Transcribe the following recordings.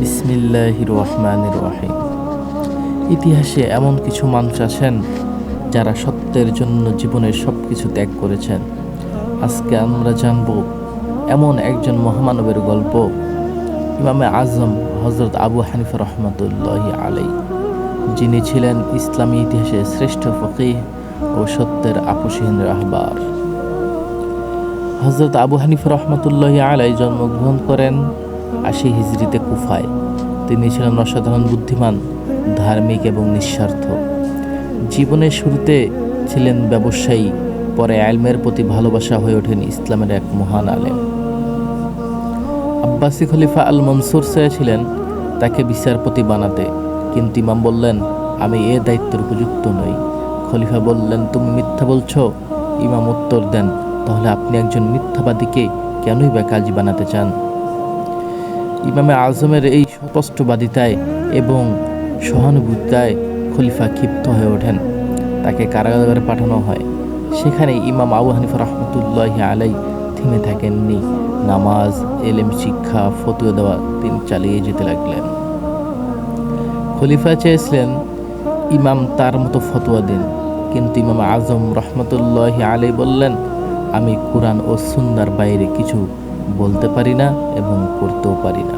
বিসমিল্লাহ রহমান রহিম। ইতিহাসে এমন কিছু মানুষ আছেন যারা সত্যের জন্য জীবনের সব কিছু ত্যাগ করেছেন। আজকে আমরা জানব এমন একজন মহামানবের গল্প, ইমামে আজম হজরত আবু হানিফা রহমতুল্লাহ আলাই যিনি ছিলেন ইসলামী ইতিহাসে শ্রেষ্ঠ ফকিহ ও সত্যের আপসহীন রাহবার। হজরত আবু হানিফা রহমতুল্লাহ আলাই জন্মগ্রহণ করেন আশি হিজড়িতে কুফায়। তিনি ছিলেন অসাধারণ বুদ্ধিমান, ধার্মিক এবং নিঃস্বার্থ। জীবনের শুরুতে ছিলেন ব্যবসায়ী, পরে আলমের প্রতি ভালোবাসা হয়ে ওঠেন ইসলামের এক মহান আলেম। আব্বাসী খলিফা আল মনসুর চেয়েছিলেন তাকে বিচারপতি বানাতে, কিন্তু ইমাম বললেন, আমি এ দায়িত্বের উপযুক্ত নই। খলিফা বললেন, তুমি মিথ্যা বলছো। ইমাম উত্তর দেন, তাহলে আপনি একজন মিথ্যাবাদীকে কেনই বা কাজী বানাতে চান? ইমামে আজমের এই স্পষ্টবাদিতায় এবং সহানুভূতিতায় খলিফা ক্ষিপ্ত হয়ে ওঠেন। তাকে কারাগারে পাঠানো হয়। সেখানে ইমাম আবু হানিফা রহমতুল্লাহ আলাই থেমে থাকেননি। নামাজ, এলেম, শিক্ষা, ফতুয়া দেওয়া তিনি চালিয়ে যেতে লাগলেন। খলিফা চেয়েছিলেন ইমাম তার মতো ফতোয়া দিন। কিন্তু ইমাম আজম রহমতুল্লাহ আলাই বললেন, আমি কোরআন ও সুন্নার বাইরে কিছু বলতে পারি না এবং করতেও পারি না।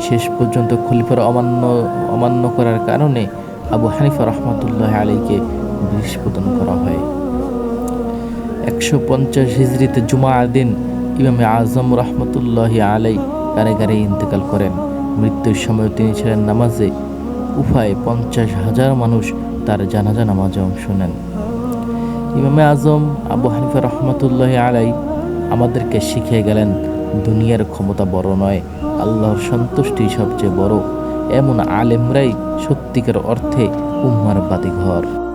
শেষ পর্যন্ত খলিফার অমান্য অমান্য করার কারণে আবু হানিফা রহমতুল্লাহ আলীকে বৃহস্পতন করা হয়। একশো পঞ্চাশ হিজড়িতে জুমা দিন ইমামে আজম রহমতুল্লাহ আলাই কারাগারে ইন্তেকাল করেন। মৃত্যুর সময় তিনি ছিলেন নামাজে। উফায় পঞ্চাশ হাজার মানুষ তার জানাজা নামাজে অংশ নেন। ইমামে আজম আবু হানিফা রহমতুল্লাহ আলাই আমাদেরকে শিখিয়ে গেলেন, দুনিয়ার ক্ষমতা বড় নয়, আল্লাহর সন্তুষ্টি সবচেয়ে বড়। এমন আলেমরাই সত্যিকার অর্থে উম্মার বাতিঘর।